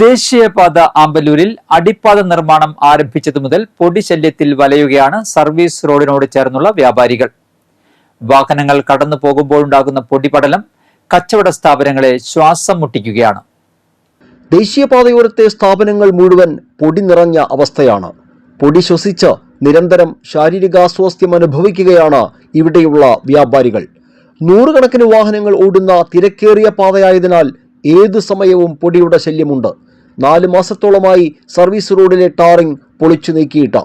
ദേശീയപാത അമ്പലൂരിൽ അടിപ്പാത നിർമ്മാണം ആരംഭിച്ചതു മുതൽ പൊടിശല്യത്തിൽ വലയുകയാണ് സർവീസ് റോഡിനോട് ചേർന്നുള്ള വ്യാപാരികൾ. വാഹനങ്ങൾ കടന്നു പോകുമ്പോഴുണ്ടാകുന്ന പൊടിപടലം കച്ചവട സ്ഥാപനങ്ങളെ ശ്വാസം മുട്ടിക്കുകയാണ്. ദേശീയപാതയോരത്തെ സ്ഥാപനങ്ങൾ മുഴുവൻ പൊടി നിറഞ്ഞ അവസ്ഥയാണ്. പൊടി ശ്വസിച്ച് നിരന്തരം ശാരീരികാസ്വാസ്ഥ്യം അനുഭവിക്കുകയാണ് ഇവിടെയുള്ള വ്യാപാരികൾ. നൂറുകണക്കിന് വാഹനങ്ങൾ ഓടുന്ന തിരക്കേറിയ പാതയായതിനാൽ ഏതു സമയവും പൊടിയുടെ ശല്യമുണ്ട്. നാല് മാസത്തോളമായി സർവീസ് റോഡിലെ ടാറിംഗ് പൊളിച്ചു നീക്കിയിട്ട്.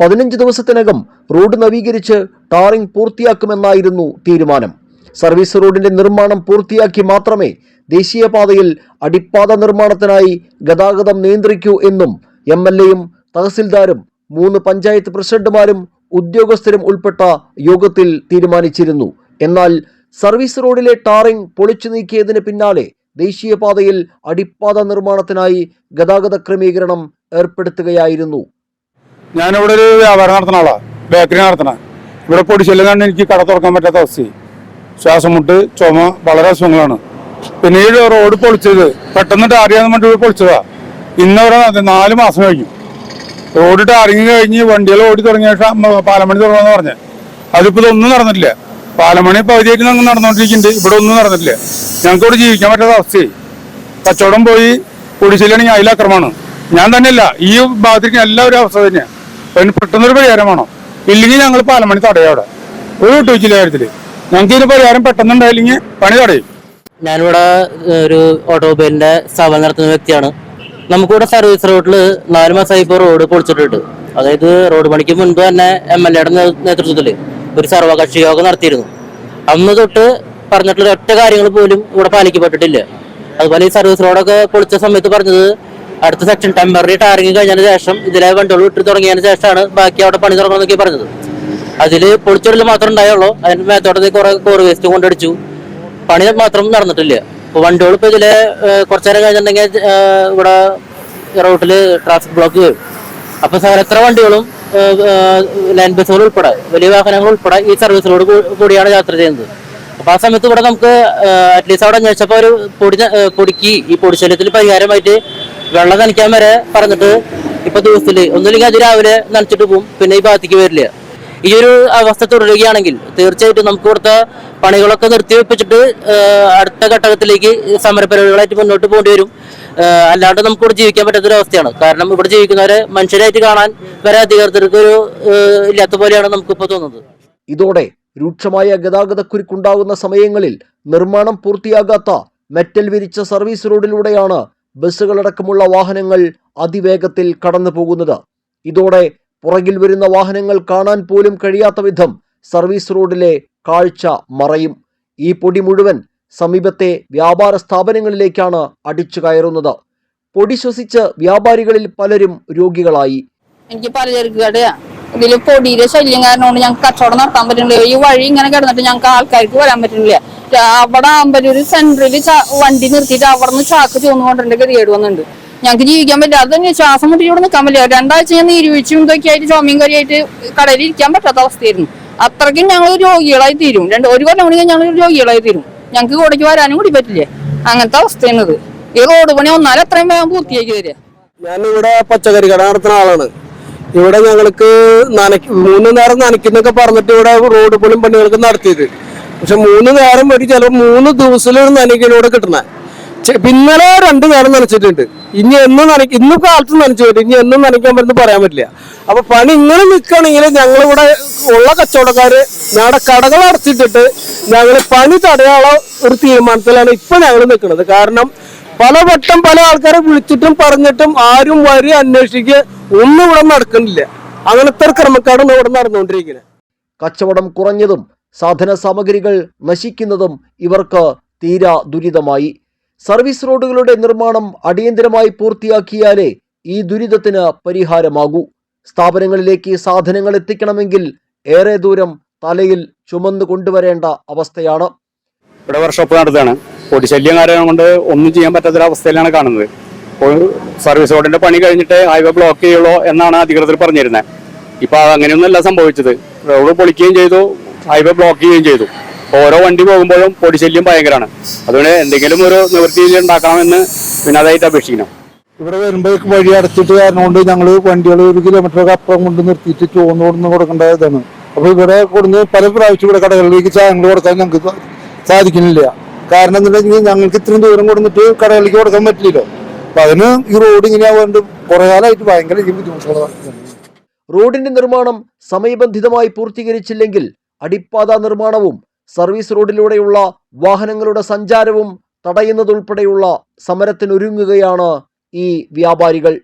പതിനഞ്ച് ദിവസത്തിനകം റോഡ് നവീകരിച്ച് ടാറിംഗ് പൂർത്തിയാക്കുമെന്നായിരുന്നു തീരുമാനം. സർവീസ് റോഡിന്റെ നിർമ്മാണം പൂർത്തിയാക്കി മാത്രമേ ദേശീയപാതയിൽ അടിപ്പാത നിർമ്മാണത്തിനായി ഗതാഗതം നിയന്ത്രിക്കൂ എന്നും എം എൽ എയും തഹസിൽദാരും മൂന്ന് പഞ്ചായത്ത് പ്രസിഡന്റുമാരും ഉദ്യോഗസ്ഥരും ഉൾപ്പെട്ട യോഗത്തിൽ തീരുമാനിച്ചിരുന്നു. എന്നാൽ സർവീസ് റോഡിലെ ടാറിംഗ് പൊളിച്ചു നീക്കിയതിന് പിന്നാലെ ദേശീയപാതയിൽ അടിപ്പാത നിർമ്മാണത്തിനായി ഗതാഗത ക്രമീകരണം ഏർപ്പെടുത്തുകയായിരുന്നു. ഞാനിവിടെ ഒരു വ്യാപാരം നടത്തുന്ന ആളാ. ബേക്കറി നടത്തണ ഇവിടെ പൊടിച്ചെല്ലാം കണ്ട് എനിക്ക് കട തുറക്കാൻ പറ്റാത്ത അവസ്ഥയായി. ശ്വാസം മുട്ട് ചുമ വളരെ അസുഖങ്ങളാണ്. പിന്നെ ഈ റോഡ് പൊളിച്ചത്. പെട്ടെന്ന് ടാറിയാന്ന് പറഞ്ഞിട്ട് പൊളിച്ചതാ. ഇന്നവരെ നാല് മാസം കഴിഞ്ഞു. റോഡ് ടാറിങ് കഴിഞ്ഞ് വണ്ടികൾ ഓടി തുടങ്ങിയ പാലമണി തുടങ്ങാന്ന് പറഞ്ഞത് അതിപ്പോ ഇതൊന്നും നടന്നിട്ടില്ല. പാലമണി പകുതിയായിട്ട് ഞങ്ങൾ നടന്നുകൊണ്ടിരിക്കുന്നുണ്ട്. ഇവിടെ ഒന്നും നടന്നിട്ടില്ല. ഞങ്ങൾക്ക് ഇവിടെ ജീവിക്കാൻ പറ്റാത്ത അവസ്ഥയായി. കച്ചവടം പോയി പൊടിശല്യാണെങ്കിൽ അതിലക്രമാണ് ഞാൻ തന്നെയല്ല ഈ ഭാഗത്തേക്ക് എല്ലാവരും അവസ്ഥ തന്നെയാണ് അതിന് പെട്ടെന്നൊരു പരിഹാരം വേണം. ഇല്ലെങ്കിൽ ഞങ്ങൾ പാലമണി തടയാം അവിടെ. ഒരു വിട്ടുവെച്ചില്ല കാര്യത്തിൽ. ഞങ്ങൾക്ക് ഇതിന് പരിഹാരം പെട്ടെന്ന് ഉണ്ടായില്ലെങ്കിൽ പണി തടയും. ഞാനിവിടെ ഒരു ഓട്ടോമൊബൈലിന്റെ സ്ഥാപനം നടത്തുന്ന വ്യക്തിയാണ്. നമുക്കിവിടെ സർവീസ് റോഡിൽ നാല് മാസമായി ഇപ്പോൾ റോഡ് പൊളിച്ചിട്ടുണ്ട്. അതായത് റോഡ് പണിക്ക് മുൻപ് തന്നെ എം എൽ എയുടെ നേതൃത്വത്തിൽ ഒരു സർവകക്ഷി യോഗം നടത്തിയിരുന്നു. അന്ന് തൊട്ട് പറഞ്ഞിട്ടുള്ള ഒറ്റ കാര്യങ്ങൾ പോലും ഇവിടെ പാലിക്കപ്പെട്ടിട്ടില്ല. അതുപോലെ ഈ സർവീസ് റോഡൊക്കെ പൊളിച്ച സമയത്ത് പറഞ്ഞത് അടുത്ത സെക്ഷൻ ടെമ്പററി ടാറിങ് കഴിഞ്ഞതിന് ശേഷം ഇതിലെ വണ്ടികൾ വിട്ടു തുടങ്ങിയതിന് ശേഷമാണ് ബാക്കി അവിടെ പണി തുടങ്ങണമെന്നൊക്കെ പറഞ്ഞത്. അതിൽ പൊളിച്ചെടുത്ത് മാത്രം ഉണ്ടായുള്ളൂ. അതിന് മേത്തോട്ടത്തിൽ കുറെ കോറ് വേസ്റ്റ് കൊണ്ടടിച്ചു. പണി മാത്രം നടന്നിട്ടില്ല. ഇപ്പൊ വണ്ടികൾ ഇപ്പൊ ഇതിലെ കുറച്ചു നേരം കഴിഞ്ഞിട്ടുണ്ടെങ്കിൽ ഇവിടെ റോട്ടിൽ ട്രാഫിക് ബ്ലോക്ക് വരും. അപ്പൊ സാർ എത്ര വണ്ടികളും ലൈൻ ബസ്സുകൾ ഉൾപ്പെടെ വലിയ വാഹനങ്ങൾ ഉൾപ്പെടെ ഈ സർവീസിലൂടെ കൂടിയാണ് യാത്ര ചെയ്യുന്നത്. അപ്പൊ ആ സമയത്ത് ഇവിടെ നമുക്ക് അറ്റ്ലീസ്റ്റ് അവിടെ അന്വേഷിച്ചപ്പോ ഒരു പൊടി പൊടിക്ക് ഈ പൊടിശല്യത്തിന് പരിഹാരമായിട്ട് വെള്ളം നനയ്ക്കാൻ വരെ പറഞ്ഞിട്ട് ഇപ്പൊ ദിവസത്തിൽ ഒന്നുമില്ലെങ്കിൽ അത് രാവിലെ നനച്ചിട്ട് പോകും പിന്നെ ഈ ഭാഗത്തേക്ക് വരില്ല. ഈ ഒരു അവസ്ഥ തുടരുകയാണെങ്കിൽ തീർച്ചയായിട്ടും നമുക്ക് ഇവിടുത്തെ പണികളൊക്കെ നിർത്തിവെപ്പിച്ചിട്ട് അടുത്ത ഘട്ടത്തിലേക്ക് സമരപരിപാടികളായിട്ട് മുന്നോട്ട് പോകേണ്ടി വരും. അല്ലാണ്ട് നമുക്ക് ഇവിടെ ജീവിക്കാൻ പറ്റാത്തൊരു അവസ്ഥയാണ്. കാരണം ഇവിടെ ജീവിക്കുന്നവരെ മനുഷ്യരായിട്ട് കാണാൻ വരെ അധികൃതർക്ക് ഒരു ഇല്ലാത്ത പോലെയാണ് നമുക്കിപ്പോൾ തോന്നുന്നത്. ഇതോടെ രൂക്ഷമായ ഗതാഗതക്കുരുക്കുണ്ടാകുന്ന സമയങ്ങളിൽ നിർമ്മാണം പൂർത്തിയാകാത്ത മെറ്റൽ വിരിച്ച സർവീസ് റോഡിലൂടെയാണ് ബസ്സുകളടക്കമുള്ള വാഹനങ്ങൾ അതിവേഗത്തിൽ കടന്നു പോകുന്നത് ഇതോടെ പുറകിൽ വരുന്ന വാഹനങ്ങൾ കാണാൻ പോലും കഴിയാത്ത വിധം സർവീസ് റോഡിലെ കാഴ്ച മറയും. ഈ പൊടി മുഴുവൻ സമീപത്തെ വ്യാപാര സ്ഥാപനങ്ങളിലേക്കാണ് അടിച്ചു കയറുന്നത്. പൊടി ശ്വസിച്ച് വ്യാപാരികളിൽ പലരും രോഗികളായി. എനിക്ക് പലചരക്ക് കടയാ ഇതിൽ പൊടിയുടെ ശല്യം കാരണം ഞങ്ങൾ ഞങ്ങൾക്ക് കച്ചവടം നടത്താൻ പറ്റുന്നില്ല. ഈ വഴി ഇങ്ങനെ കിടന്നിട്ട് ഞങ്ങൾക്ക് ആൾക്കാർക്ക് വരാൻ പറ്റുന്നില്ല. അവിടെ ആകുമ്പോൾ ഒരു സെന്ററിൽ വണ്ടി നിർത്തിയിട്ട് അവിടെ നിന്ന് ചാക്ക് ചൂന്നുകൊണ്ടിന്റെ ഗതികേട് വന്നിട്ടുണ്ട്. ഞങ്ങൾക്ക് ജീവിക്കാൻ പറ്റില്ല. അത് തന്നെ ശ്വാസം മുട്ടി ഇവിടെ നിൽക്കാൻ പറ്റില്ല. രണ്ടാഴ്ച ഞാൻ നീരുവീഴ്ചയും ഇതൊക്കെ ആയിട്ട് ചുമയും കറിയായിട്ട് കടയിൽ ഇരിക്കാൻ പറ്റാത്ത അവസ്ഥയായിരുന്നു. അത്രയ്ക്കും ഞങ്ങൾ രോഗികളായി തീരും. രണ്ട് ഒരു കൊല്ലം കൂടി ഞങ്ങൾ രോഗികളായി തീരും. ഞങ്ങൾക്ക് കൂടേക്ക് വരാനും കൂടി പറ്റില്ലേ? അങ്ങനത്തെ അവസ്ഥയാണ് ഇത് ഈ റോഡ് പണി ഒന്നാലും അത്രയും വേഗം പൂർത്തിയാക്കി തരിക ഞാനിവിടെ പച്ചക്കറി കട നടത്തുന്ന ആളാണ്. ഇവിടെ ഞങ്ങൾക്ക് മൂന്ന് നേരം നനയ്ക്കുന്നൊക്കെ പറഞ്ഞിട്ട് ഇവിടെ റോഡ് പണിയും പണികൾക്ക് നടത്തിയത്. പക്ഷെ മൂന്ന് നേരം വേണ്ടി ചിലപ്പോൾ മൂന്ന് ദിവസത്തിലൊരു നനയ്ക്കലൂടെ കിട്ടണേ. പിന്നലെ രണ്ട് നേരം നനച്ചിട്ടുണ്ട്. ഇനി എന്നും നനയ്ക്ക് ഇന്നും കാലത്ത് നനച്ചു പറ്റും ഇനി എന്നും നനയ്ക്കാൻ പറ്റുന്ന പറയാൻ പറ്റില്ല. അപ്പൊ പണി ഇങ്ങനെ നിൽക്കുകയാണെങ്കിൽ ഞങ്ങളിവിടെ ഉള്ള കച്ചവടക്കാര് ഞങ്ങളുടെ കടകൾ അടച്ചിട്ടിട്ട് ഞങ്ങൾ പണി തടയാനുള്ള ഒരു തീരുമാനത്തിലാണ് ഇപ്പൊ ഞങ്ങൾ നിൽക്കുന്നത്. കാരണം പല വട്ടം പല ആൾക്കാരെ വിളിച്ചിട്ടും പറഞ്ഞിട്ടും ആരും വരി അന്വേഷിക്കുക ഒന്നും ഇവിടെ നടക്കുന്നില്ല. അങ്ങനത്തെ ഒരു ക്രമക്കാരാണ് ഇവിടെ നടന്നുകൊണ്ടിരിക്കുന്നത്. കച്ചവടം കുറഞ്ഞതും സാധന സാമഗ്രികൾ നശിക്കുന്നതും ഇവർക്ക് തീരാ ദുരിതമായി. സർവീസ് റോഡുകളുടെ നിർമ്മാണം അടിയന്തരമായി പൂർത്തിയാക്കിയാലേ ഈ ദുരിതത്തിന് പരിഹാരമാകൂ. സ്ഥാപനങ്ങളിലേക്ക് സാധനങ്ങൾ എത്തിക്കണമെങ്കിൽ ഏറെ ദൂരം തലയിൽ ചുമന്നു കൊണ്ടുവരേണ്ട അവസ്ഥയാണ്. ഇവിടെ വർക്ക്ഷോപ്പ് നടത്തുകയാണ്. പൊടിശല്യം കാരണം കൊണ്ട് ഒന്നും ചെയ്യാൻ പറ്റാത്തൊരവസ്ഥയിലാണ് കാണുന്നത്. സർവീസ് റോഡിന്റെ പണി കഴിഞ്ഞിട്ട് ഹൈവേ ബ്ലോക്ക് ചെയ്യുള്ളൂ എന്നാണ് അധികൃതർ പറഞ്ഞിരുന്നത്. ഇപ്പൊ അങ്ങനെയൊന്നല്ല സംഭവിച്ചത്. റോഡ് പൊളിക്കുകയും ചെയ്തു ഹൈവേ ബ്ലോക്ക് ചെയ്യുകയും ചെയ്തു. ഓരോ വണ്ടി പോകുമ്പോഴും പൊടിശല്യം ഭയങ്കരമാണ് അതുകൊണ്ട് എന്തെങ്കിലും ഒരു നിവൃത്തി ഉണ്ടാക്കണമെന്ന് വിനോദമായിട്ട് അപേക്ഷിക്കണം ഇവിടെ വരുമ്പോഴേക്കും വഴി അടച്ചിട്ട് കാരണം കൊണ്ട് ഞങ്ങൾ വണ്ടികൾ ഒരു കിലോമീറ്ററൊക്കെ അപ്പുറം കൊണ്ട് നിർത്തിയിട്ട് ചോന്ന് കൊടുന്ന് കൊടുക്കേണ്ട ഇതാണ്. അപ്പൊ ഇവിടെ കൊടുന്ന് പല പ്രാവശ്യം ഇവിടെ കടകളിലേക്ക് ചായങ്ങൾ കൊടുക്കാൻ ഞങ്ങൾക്ക് സാധിക്കുന്നില്ല. കാരണം എന്താണെങ്കിൽ ഞങ്ങൾക്ക് ഇത്രയും ദൂരം കൊടുത്തിട്ട് കടകളിലേക്ക് കൊടുക്കാൻ പറ്റില്ലല്ലോ. അപ്പൊ അതിന് ഈ റോഡ് ഇങ്ങനെ കുറേ കുറെ കാലമായിട്ട് ഭയങ്കര റോഡിന്റെ നിർമ്മാണം സമയബന്ധിതമായി പൂർത്തീകരിച്ചില്ലെങ്കിൽ അടിപ്പാത നിർമ്മാണവും സർവീസ് റോഡിലൂടെയുള്ള വാഹനങ്ങളുടെ സഞ്ചാരവും തടയുന്നതുൾപ്പെടെയുള്ള സമരത്തിനൊരുങ്ങുകയാണ് ഈ വ്യാപാരികൾ.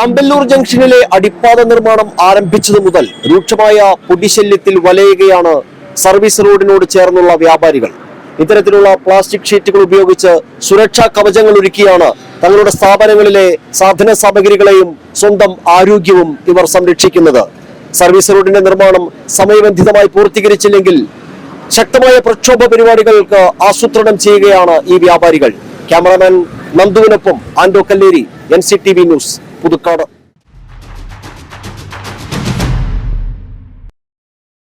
ആമ്പല്ലൂർ ജംഗ്ഷനിലെ അടിപ്പാത നിർമ്മാണം ആരംഭിച്ചത് മുതൽ രൂക്ഷമായ പൊടിശല്യത്തിൽ വലയുകയാണ് സർവീസ് റോഡിനോട് ചേർന്നുള്ള വ്യാപാരികൾ. ഇത്തരത്തിലുള്ള പ്ലാസ്റ്റിക് ഷീറ്റുകൾ ഉപയോഗിച്ച് സുരക്ഷാ കവചങ്ങൾ ഒരുക്കിയാണ് തങ്ങളുടെ സ്ഥാപനങ്ങളിലെ സാധന സാമഗ്രികളെയും സ്വന്തം ആരോഗ്യവും ഇവർ സംരക്ഷിക്കുന്നത്. സർവീസ് റോഡിന്റെ നിർമ്മാണം സമയബന്ധിതമായി പൂർത്തീകരിച്ചില്ലെങ്കിൽ ശക്തമായ പ്രക്ഷോഭ പരിപാടികൾക്ക് ആസൂത്രണം ചെയ്യുകയാണ് ഈ വ്യാപാരികൾ. Cameraman നന്ദുവിനൊപ്പം Anto Kalleri N C T V news Puthukkad.